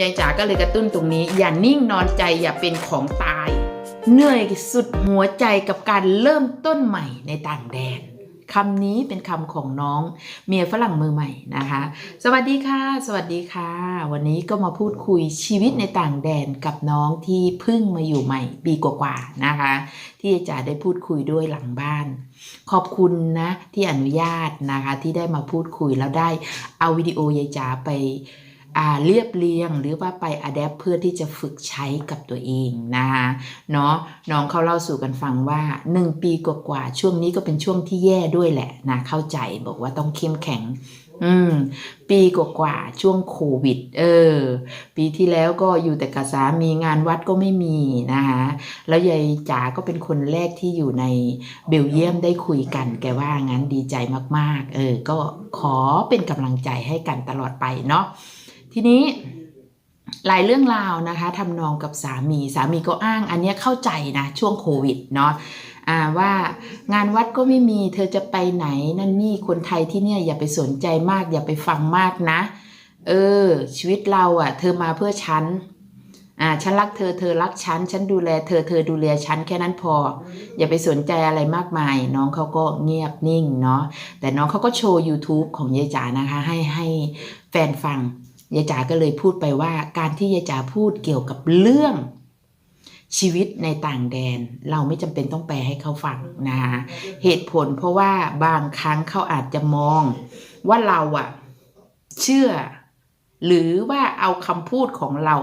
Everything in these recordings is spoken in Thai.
ยายจ๋าก็เลยกระตุ้นตรงนี้ อย่านิ่งนอนใจอย่าเป็นของตาย เหนื่อยสุดหัวใจกับการเริ่มต้นใหม่ในต่างแดนคำนี้เป็นคำของน้องเมียฝรั่งมือใหม่นะคะ สวัสดีค่ะ สวัสดีค่ะ วันนี้ก็มาพูดคุยชีวิตในต่างแดนกับน้องที่เพิ่งมาอยู่ใหม่ปีกว่าๆนะคะ ที่อาจารย์ได้พูดคุยด้วยหลังบ้าน ขอบคุณนะที่อนุญาตนะคะที่ได้มาพูดคุยแล้วได้เอาวิดีโอยายจ๋าไป เรียบเรียงหรือว่าไปอัดแอปเพื่อที่จะฝึกใช้กับตัวเองนะคะเนาะน้องเขาเล่าสู่กันฟังว่า 1 ปีกว่าๆช่วงนี้ก็เป็นช่วงที่แย่ด้วยแหละนะเข้าใจบอกว่าต้องเข้มแข็งอืม ปีกว่าๆช่วงโควิด เออ ปีที่แล้วก็อยู่แต่กับสามีงานวัดก็ไม่มีนะคะแล้วยายจ๋าก็เป็นคนแรกที่อยู่ในเบลเยียมได้คุยกัน แกว่างั้นดีใจมากๆ เออ ก็ขอเป็นกำลังใจให้กันตลอดไปเนาะ ทีนี้หลายเรื่องราวนะคะทำนองกับสามีสามีก็อ้าง อันนี้เข้าใจนะช่วงโควิดเนาะว่างานวัดก็ไม่มีเธอจะไปไหนนั่นนี่คนไทยที่เนี่ยอย่าไปสนใจมาก อย่าไปฟังมากนะ เออ ชีวิตเราอะ่ะ เธอมาเพื่อฉันอ่าฉันรักเธอเธอรักฉัน ฉันดูแลเธอเธอดูแลฉันแค่นั้นพอ อย่าไปสนใจอะไรมากมาย น้องเขาก็เงียบนิ่งเนาะแต่น้องเขาก็โชว์ YouTube ของยายจ๋านะคะ ให้ให้แฟนฟัง ยายจ๋าก็เลยพูดไปว่า การที่ยายจ๋าพูดเกี่ยวกับเรื่องชีวิตในต่างแดน เราไม่จำเป็นต้องแปลให้เขาฟังนะคะเหตุผลเพราะว่าบางครั้งเขาอาจจะมองว่าเราอะเชื่อ หรือว่าเอาคำพูดของเรา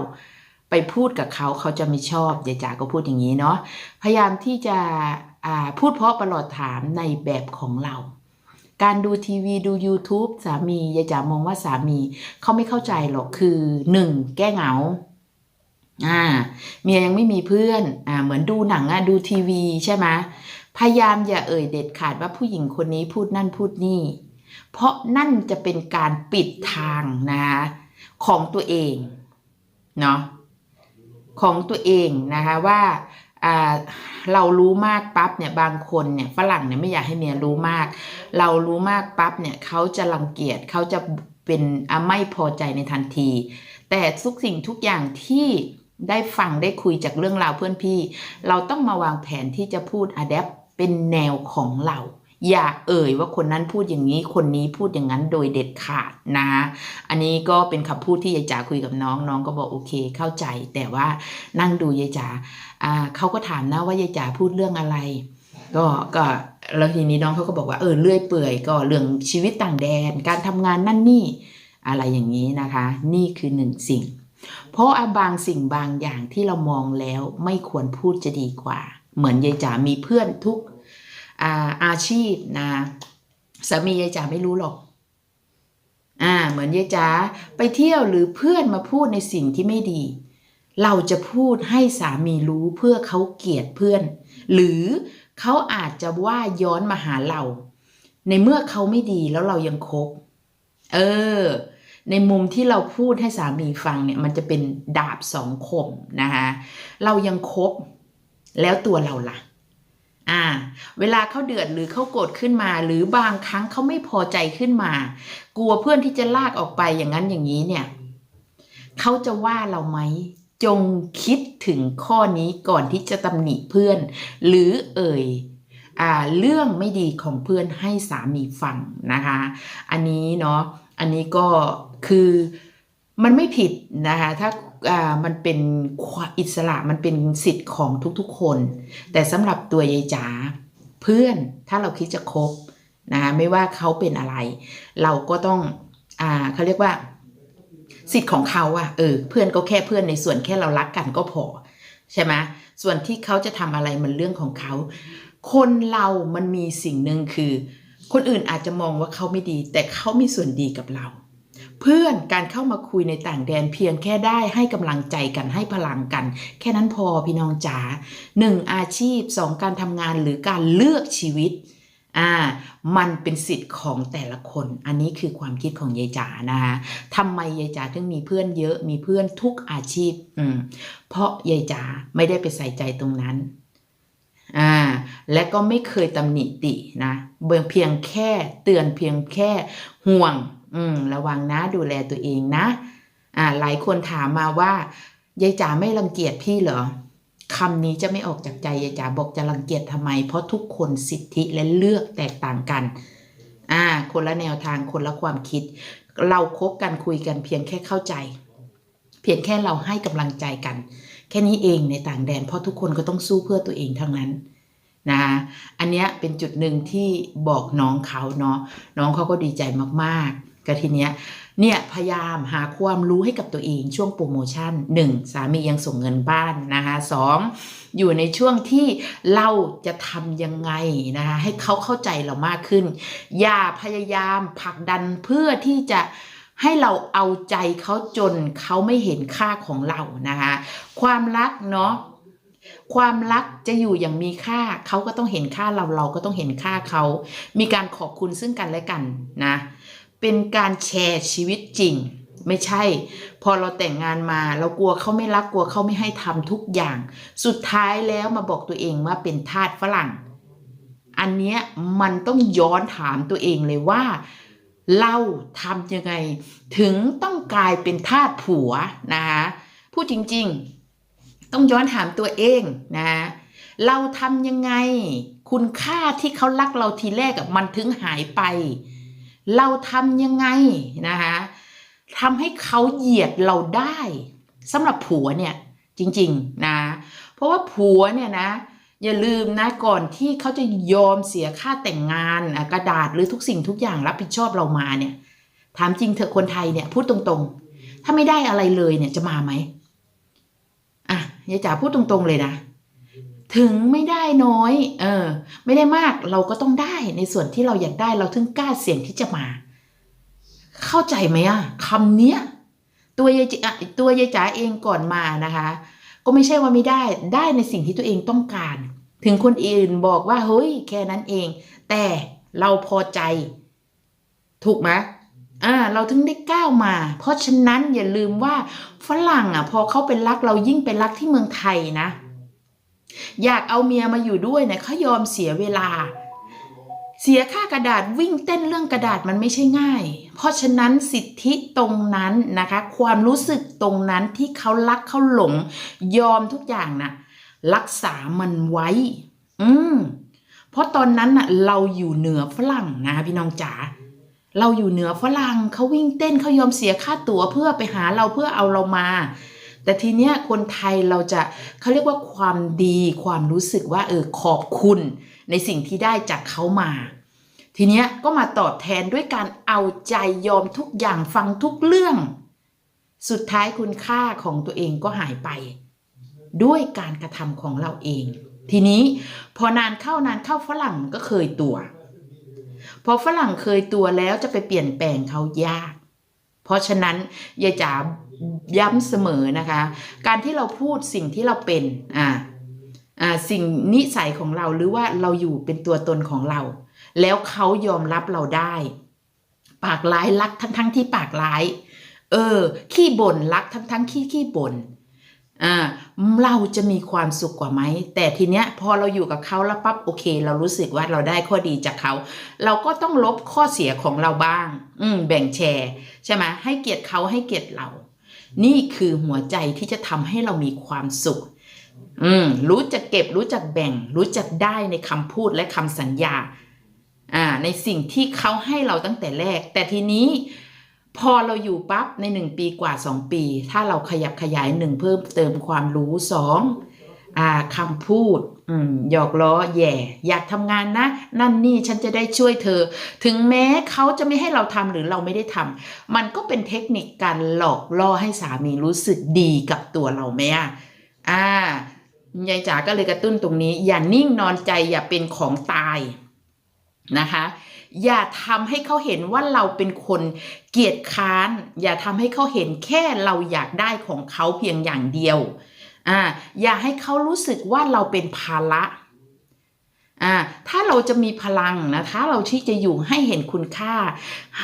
ไปพูดกับเขาเขาจะไม่ชอบยายจ๋าก็พูดอย่างนี้เนาะพยายามที่จะพูดเพราะประหลอดถามในแบบของเรา การดูทีวีดู YouTube สามียายจ๋ามองว่าสามีเขาไม่เข้าใจหรอกคือหนึ่งแก้เหงาอ่าเมียยังไม่มีเพื่อนอ่าเหมือนดูหนังอะดูทีวีใช่ไหมพยายามอย่าเอ่ยเด็ดขาดว่าผู้หญิงคนนี้พูดนั่นพูดนี่ เพราะนั่นจะเป็นการปิดทางนะของตัวเองเนาะของตัวเองนะคะว่า เรารู้มากปั๊บเนี่ยบางคนเนี่ยฝรั่งเนี่ยไม่อยากให้เมียรู้มาก เรารู้มากปั๊บเนี่ยเขาจะรังเกียจเขาจะเป็นไม่พอใจในทันที แต่ทุกสิ่งทุกอย่างที่ได้ฟังได้คุยจากเรื่องราวเพื่อนพี่ เราต้องมาวางแผนที่จะพูดอะแดปเป็นแนวของเรา อย่าเอ่ยว่าคนนั้นพูดอย่างนี้คนนี้พูดอย่างนั้นโดยเด็ดขาดนะอันนี้ก็เป็นคำพูดที่ยายจ๋าคุยกับน้องน้องก็บอกโอเคเข้าใจ แต่ว่านั่งดูยายจ๋าอ่าเขาก็ถามนะว่ายายจ๋าพูดเรื่องอะไร ก็ก็แล้วทีนี้น้องเขาก็บอกว่าเออเลื่อยเปื่อยก็เรื่องชีวิตต่างแดน การทำงานนั่นนี่อะไรอย่างนี้นะคะ นี่คือหนึ่งสิ่ง เพราะบางสิ่งบางอย่างที่เรามองแล้วไม่ควรพูดจะดีกว่า เหมือนยายจ๋ามีเพื่อนทุก อาชีพนะสามียายจ๋าไม่รู้หรอกอ่าเหมือนยายจ๋าไปเที่ยวหรือเพื่อนมาพูดในสิ่งที่ไม่ดี เราจะพูดให้สามีรู้เพื่อเขาเกลียดเพื่อน หรือเขาอาจจะว่าย้อนมาหาเรา ในเมื่อเขาไม่ดีแล้วเรายังคบเออ ในมุมที่เราพูดให้สามีฟังเนี่ย มันจะเป็นดาบสองคมนะคะเรายังคบแล้วตัวเราล่ะ อ่า เวลาเขาเดือดหรือเขาโกรธขึ้นมา หรือบางครั้งเขาไม่พอใจขึ้นมา กลัวเพื่อนที่จะลากออกไปอย่างนั้นอย่างนี้เนี่ยเขาจะว่าเราไหมจงคิดถึงข้อนี้ก่อนที่จะตำหนิเพื่อน หรือเอ่ยอ่าเรื่องไม่ดีของเพื่อนให้สามีฟังนะคะ อันนี้เนาะอันนี้ก็คือ มันไม่ผิดนะคะถ้าามันเป็นอิสระมันเป็นสิทธิ์ของทุกๆคน แต่สำหรับตัวยายจ๋าเพื่อนถ้าเราคิดจะคบนะคะไม่ว่าเขาเป็นอะไร เราก็ต้องอ่าเขาเรียกว่าสิทธิ์ของเขาอะเออเพื่อนก็แค่เพื่อนในส่วนแค่เรารักกันก็พอใช่ไหมส่วนที่เขาจะทำอะไรมันเรื่องของเขา คนเรามันมีสิ่งหนึ่งคือ คนอื่นอาจจะมองว่าเขาไม่ดี แต่เขามีส่วนดีกับเรา เพื่อนการเข้ามาคุยในต่างแดนเพียงแค่ได้ให้กำลังใจกันให้พลังกัน แค่นั้นพอพี่น้องจ๋าหนึ่งอาชีพสองการทำงานหรือการเลือกชีวิตอ่ามันเป็นสิทธิ์ของแต่ละคน อันนี้คือความคิดของยายจ๋านะคะทำไมยายจ๋าถึงมีเพื่อนเยอะมีเพื่อนทุกอาชีพอืมเพราะยายจ๋าไม่ได้ไปใส่ใจตรงนั้นอ่าและก็ไม่เคยตำหนิตินะเบืเพียงแค่เตือนเพียงแค่ห่วง อืม ระวังนะ ดูแลตัวเองนะ อ่า หลายคนถามมาว่ายายจ๋าไม่รังเกียจพี่เหรอคำนี้จะไม่ออกจากใจยายจ๋าบอกจะรังเกียจทำไม เพราะทุกคนสิทธิและเลือกแตกต่างกัน อ่า คนละแนวทางคนละความคิด เราคบกันคุยกันเพียงแค่เข้าใจ เพียงแค่เราให้กำลังใจกัน แค่นี้เองในต่างแดน เพราะทุกคนก็ต้องสู้เพื่อตัวเองทั้งนั้นนะอันเนี้ยเป็นจุดหนึ่งที่บอกน้องเขาเนาะน้องเขาก็ดีใจมากๆ ก็ทีเนี้ยเนี่ยพยายามหาความรู้ให้กับตัวเองช่วงโปรโมชั่น 1. สามียังส่งเงินบ้านนะคะสองอยู่ในช่วงที่เราจะทำยังไงนะคะให้เขาเข้าใจเรามากขึ้น อย่าพยายามผลักดันเพื่อที่จะให้เราเอาใจเขาจนเขาไม่เห็นค่าของเรานะคะความรักเนาะความรักจะอยู่อย่างมีค่าเขาก็ต้องเห็นค่าเราเราก็ต้องเห็นค่าเขา มีการขอบคุณซึ่งกันและกันนะ เป็นการแชร์ชีวิตจริง ไม่ใช่ พอเราแต่งงานมาเรากลัวเขาไม่รักกลัวเขาไม่ให้ทำทุกอย่าง สุดท้ายแล้วมาบอกตัวเองว่าเป็นทาสฝรั่ง อันเนี้ยมันต้องย้อนถามตัวเองเลยว่า เราทำยังไง ถึงต้องกลายเป็นทาสผัวนะคะพูดจริงๆ ต้องย้อนถามตัวเองนะเราทำยังไง คุณค่าที่เขารักเราทีแรกมันถึงหายไป เราทำยังไงนะคะทำให้เขาเหยียดเราได้สำหรับผัวเนี่ยจริงๆนะเพราะว่าผัวเนี่ยนะอย่าลืมนะก่อนที่เขาจะยอมเสียค่าแต่งงานกระดาษหรือทุกสิ่งทุกอย่างรับผิดชอบเรามาเนี่ย ถามจริงเถอะคนไทยเนี่ยพูดตรงๆ ถ้าไม่ได้อะไรเลยเนี่ยจะมาไหมอะยายจ๋าพูดตรงๆเลยนะ ถึงไม่ได้น้อย เออ ไม่ได้มากเราก็ต้องได้ในส่วนที่เราอยากได้เราถึงกล้าเสี่ยงที่จะมา เข้าใจไหมอะคำเนี้ยตัวยายจ๋าตัวยายจ๋าเองก่อนมานะคะ ก็ไม่ใช่ว่าไม่ได้ได้ในสิ่งที่ตัวเองต้องการ ถึงคนอื่นบอกว่าเฮ้ยแค่นั้นเอง แต่เราพอใจ ถูกไหมอ่าเราถึงได้ก้าวมา เพราะฉะนั้นอย่าลืมว่าฝรั่งอะ พอเขาเป็นรักเรายิ่งเป็นรักที่เมืองไทยนะ อยากเอาเมียมาอยู่ด้วยเนี่ยเขายอมเสียเวลา เสียค่ากระดาษวิ่งเต้นเรื่องกระดาษมันไม่ใช่ง่าย เพราะฉะนั้นสิทธิตรงนั้นนะคะ ความรู้สึกตรงนั้นที่เขารักเขาหลง ยอมทุกอย่างนะรักษามันไว้ อืมเพราะตอนนั้นน่ะ เราอยู่เหนือฝรั่งนะคะพี่น้องจ๋าเราอยู่เหนือฝรั่งเขาวิ่งเต้นเขายอมเสียค่าตั๋วเพื่อไปหาเราเพื่อเอาเรามา แต่ทีเนี้ยคนไทยเราจะเขาเรียกว่าความดีความรู้สึกว่าเออขอบคุณในสิ่งที่ได้จากเขามา ทีเนี้ยก็มาตอบแทนด้วยการเอาใจยอมทุกอย่างฟังทุกเรื่อง สุดท้ายคุณค่าของตัวเองก็หายไป ด้วยการกระทำของเราเอง ทีนี้พอนานเข้านานเข้าฝรั่งก็เคยตัว พอฝรั่งเคยตัวแล้วจะไปเปลี่ยนแปลงเขายาก เพราะฉะนั้นยายจ๋าย้ำเสมอนะคะ การที่เราพูดสิ่งที่เราเป็นอ่าอ่าสิ่งนิสัยของเราหรือว่าเราอยู่เป็นตัวตนของเรา แล้วเขายอมรับเราได้ ปากร้ายรักทั้งทั้งๆที่ปากร้าย เออ ขี้บ่นรักทั้งทั้งขี้ขี้บ่น อ่าเราจะมีความสุขกว่าไหม แต่ทีเนี้ยพอเราอยู่กับเขาแล้วปั๊บโอเค เรารู้สึกว่าเราได้ข้อดีจากเขา เราก็ต้องลบข้อเสียของเราบ้าง อืมแบ่งแชร์ ใช่ไหมให้เกียรติเขาให้เกียรติเรา นี่คือหัวใจที่จะทำให้เรามีความสุข อืมรู้จักเก็บรู้จักแบ่ง รู้จักได้ในคำพูดและคำสัญญา อ่า ในสิ่งที่เขาให้เราตั้งแต่แรก แต่ทีนี้ พอเราอยู่ปั๊บในหนึ่งปีกว่าสองปี ถ้าเราขยับขยายหนึ่งเพิ่มเติมความรู้สองอ่าคำพูดอืมหยอกล้อแย่ อยากทำงานนะ นั่นนี่ฉันจะได้ช่วยเธอ ถึงแม้เขาจะไม่ให้เราทำหรือเราไม่ได้ทำมันก็เป็นเทคนิคการหลอกล่อให้สามีรู้สึกดีกับตัวเราไหมอะอ่ายายจ๋าก็เลยกระตุ้นตรงนี้ อย่านิ่งนอนใจอย่าเป็นของตายนะคะ อย่าทำให้เขาเห็นว่าเราเป็นคนเกียจค้าน อย่าทำให้เขาเห็นแค่เราอยากได้ของเขาเพียงอย่างเดียวอ่าอย่าให้เขารู้สึกว่าเราเป็นภาระอ่าถ้าเราจะมีพลังนะถ้าเราที่จะอยู่ให้เห็นคุณค่า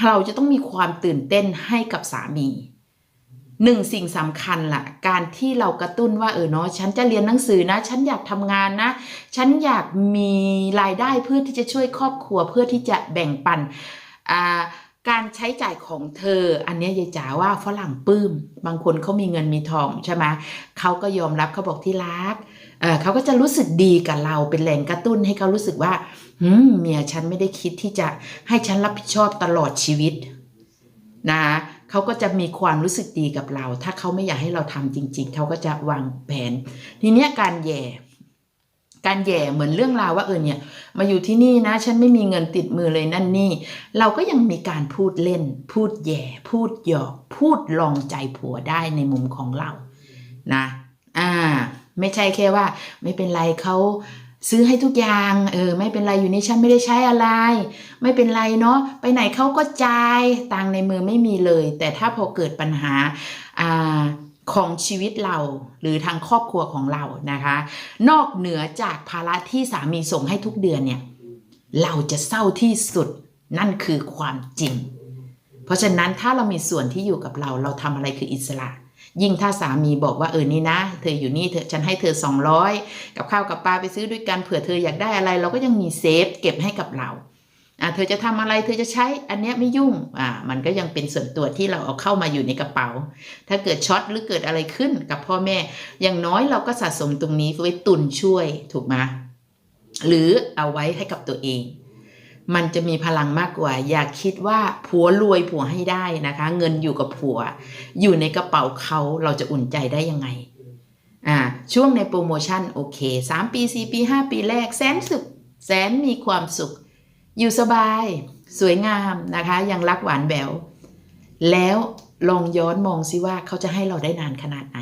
เราจะต้องมีความตื่นเต้นให้กับสามี หนึ่งสิ่งสำคัญล่ะ การที่เรากระตุ้นว่าเออเนาะฉันจะเรียนหนังสือนะ ฉันอยากทำงานนะ ฉันอยากมีรายได้เพื่อที่จะช่วยครอบครัวเพื่อที่จะแบ่งปันอ่าการใช้จ่ายของเธอ อันนี้ยายจ๋าว่าฝรั่งปลื้ม บางคนเขามีเงินมีทองใช่ไหมเขาก็ยอมรับเขาบอกที่รักเเขาก็จะรู้สึกดีกับเราเป็นแรงกระตุ้นให้เขารู้สึกว่าหืมเมียฉันไม่ได้คิดที่จะให้ฉันรับผิดชอบตลอดชีวิต นะ เขาก็จะมีความรู้สึกดีกับเรา ถ้าเขาไม่อยากให้เราทำจริง ๆ เขาก็จะวางแผน ทีเนี้ยการแย่การแย่เหมือนเรื่องราวว่าเออเนี่ย มาอยู่ที่นี่นะ ฉันไม่มีเงินติดมือเลยนั่นนี่ เราก็ยังมีการพูดเล่น พูดแย่ พูดหยอก พูดลองใจผัวได้ในมุมของเรานะ อ่า ไม่ใช่แค่ว่า ไม่เป็นไรเขา ซื้อให้ทุกอย่างเออไม่เป็นไรอยู่นี่ฉันไม่ได้ใช้อะไร ไม่เป็นไรเนาะไปไหนเขาก็จ่ายตังในมือไม่มีเลย แต่ถ้าพอเกิดปัญหาอ่าของชีวิตเราหรือทางครอบครัวของเรานะคะ นอกเหนือจากภาระที่สามีส่งให้ทุกเดือนเนี่ยเราจะเศร้าที่สุดนั่นคือความจริง เพราะฉะนั้นถ้าเรามีส่วนที่อยู่กับเราเราทำอะไรคืออิสระ ยิ่งถ้าสามีบอกว่าเออนี่นะ เธออยู่นี่เธอฉันให้เธอ 200 กับข้าวกับปลาไปซื้อด้วยกันเผื่อเธออยากได้อะไร เราก็ยังมีเซฟเก็บให้กับเราอ่าเธอจะทำอะไรเธอจะใช้อันเนี้ยไม่ยุ่งอ่ามันก็ยังเป็นส่วนตัวที่เราเอาเข้ามาอยู่ในกระเป๋า ถ้าเกิดช็อตหรือเกิดอะไรขึ้นกับพ่อแม่ อย่างน้อยเราก็สะสมตรงนี้ไว้ตุนช่วยถูกไหมหรือเอาไว้ให้กับตัวเอง มันจะมีพลังมากกว่า อย่าคิดว่าผัวรวยผัวให้ได้นะคะ เงินอยู่กับผัว อยู่ในกระเป๋าเขาเราจะอุ่นใจได้ยังไงอ่าช่วงในโปรโมชั่นโอเค3ปี4ปี5ปีแรกแสนสุขแสนมีความสุข อยู่สบาย สวยงามนะคะ ยังรักหวานแหววแล้วลองย้อนมองซิว่าเขาจะให้เราได้นานขนาดไหน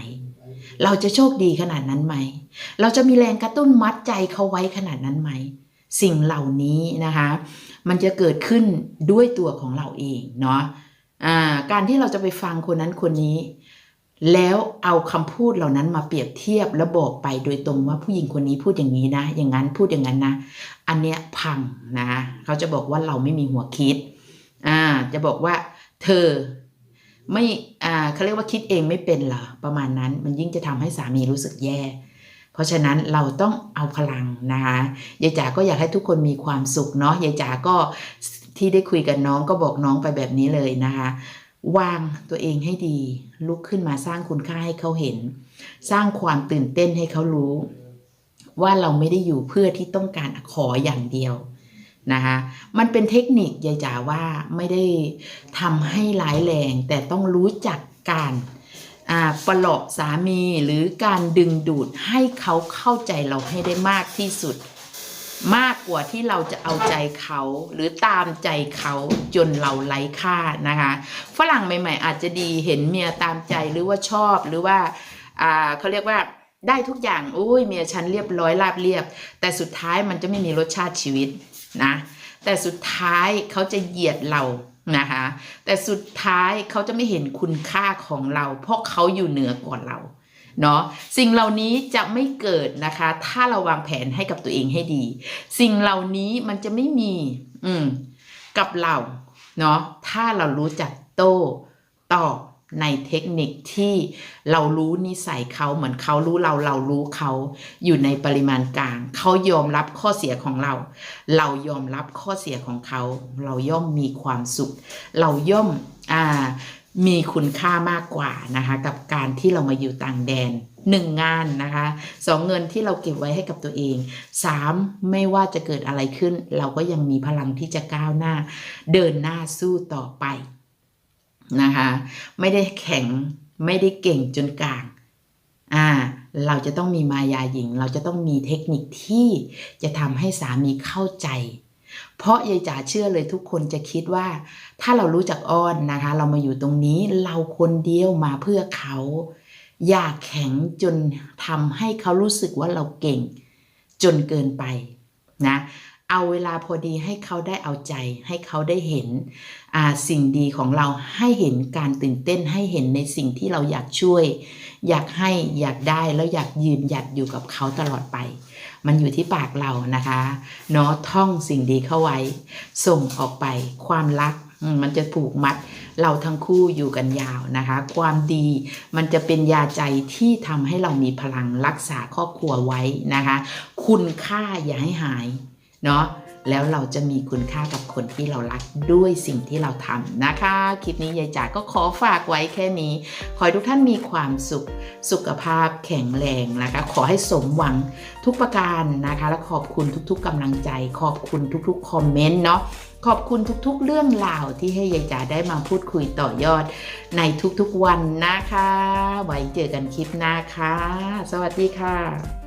เราจะโชคดีขนาดนั้นไหม เราจะมีแรงกระตุ้นมัดใจเขาไว้ขนาดนั้นไหม สิ่งเหล่านี้นะคะ มันจะเกิดขึ้นด้วยตัวของเราเองเนาะการที่เราจะไปฟังคนนั้นคนนี้ แล้วเอาคำพูดเหล่านั้นมาเปรียบเทียบแล้วบอกไปโดยตรงว่าผู้หญิงคนนี้พูดอย่างนี้นะ อย่างนั้นพูดอย่างนั้นนะ อันเนี้ยพังนะเขาจะบอกว่าเราไม่มีหัวคิดอ่าจะบอกว่าเธอไม่อ่าเขาเรียกว่าคิดเองไม่เป็นเหรอประมาณนั้นมันยิ่งจะทำให้สามีรู้สึกแย่ เพราะฉะนั้นเราต้องเอาพลังนะคะยายจ๋าก็อยากให้ทุกคนมีความสุขเนาะยายจ๋าก็ที่ได้คุยกับน้องก็บอกน้องไปแบบนี้เลยนะคะวางตัวเองให้ดี ลุกขึ้นมาสร้างคุณค่าให้เขาเห็น สร้างความตื่นเต้นให้เขารู้ ว่าเราไม่ได้อยู่เพื่อที่ต้องการขออย่างเดียวนะคะมันเป็นเทคนิคยายจ๋าว่าไม่ได้ทำให้ร้ายแรงแต่ต้องรู้จักการ ปลอบสามีหรือการดึงดูดให้เขาเข้าใจเราให้ได้มากที่สุด มากกว่าที่เราจะเอาใจเขาหรือตามใจเขาจนเราไร้ค่านะคะฝรั่งใหม่ ๆ อาจจะดีเห็นเมียตามใจหรือว่าชอบหรือว่าอ่าเขาเรียกว่าได้ทุกอย่างอุ้ยเมียฉันเรียบร้อยราบเรียบ แต่สุดท้ายมันจะไม่มีรสชาติชีวิตนะแต่สุดท้ายเขาจะเหยียดเรา นะคะแต่สุดท้ายเขาจะไม่เห็นคุณค่าของเรา เพราะเขาอยู่เหนือกว่าเราเนาะสิ่งเหล่านี้จะไม่เกิดนะคะ ถ้าเราวางแผนให้กับตัวเองให้ดี สิ่งเหล่านี้มันจะไม่มี อืม กับเราเนาะถ้าเรารู้จักโต้ตอบ ในเทคนิคที่เรารู้นิสัยเขาเหมือนเขารู้เราเรารู้เขาอยู่ในปริมาณกลางเขายอมรับข้อเสียของเรา เรายอมรับข้อเสียของเขา เราย่อมมีความสุข เราย่อมอ่ามีคุณค่ามากกว่านะคะ กับการที่เรามาอยู่ต่างแดนหนึ่งงานนะคะสองเงินที่เราเก็บไว้ให้กับตัวเองสามไม่ว่าจะเกิดอะไรขึ้น เราก็ยังมีพลังที่จะก้าวหน้า เดินหน้าสู้ต่อไป นะคะ ไม่ได้แข็งไม่ได้เก่งจนกลางอ่าเราจะต้องมีมายาหญิง เราจะต้องมีเทคนิคที่จะทำให้สามีเข้าใจ เพราะยายจ๋าเชื่อเลยทุกคนจะคิดว่า ถ้าเรารู้จักอ้อนนะคะ เรามาอยู่ตรงนี้เราคนเดียวมาเพื่อเขา อย่าแข็งจนทำให้เขารู้สึกว่าเราเก่ง จนเกินไปนะ เอาเวลาพอดีให้เขาได้เอาใจ ให้เขาได้เห็นสิ่งดีของเราให้เห็นการตื่นเต้นให้เห็นในสิ่งที่เราอยากช่วย อยากให้อยากได้แล้วอยากยืนหยัดอยู่กับเขาตลอดไป มันอยู่ที่ปากเรานะคะเนาะท่องสิ่งดีเข้าไว้ ส่งออกไปความรักมันจะผูกมัดเราทั้งคู่อยู่กันยาวนะคะ ความดีมันจะเป็นยาใจที่ทำให้เรามีพลังรักษาครอบครัวไว้นะคะ คุณค่าอย่าให้หาย เนาะแล้วเราจะมีคุณค่ากับคนที่เรารักด้วยสิ่งที่เราทำนะคะ คลิปนี้ยายจ๋าก็ขอฝากไว้แค่นี้ ขอให้ทุกท่านมีความสุข สุขภาพแข็งแรงนะคะ ขอให้สมหวังทุกประการนะคะ และขอบคุณทุกๆกำลังใจ ขอบคุณทุกๆคอมเมนต์เนาะขอบคุณทุกๆ เรื่องราวที่ให้ยายจ๋าได้มาพูดคุยต่อยอดในทุกๆวันนะคะ ไว้เจอกันคลิปหน้าค่ะ สวัสดีค่ะ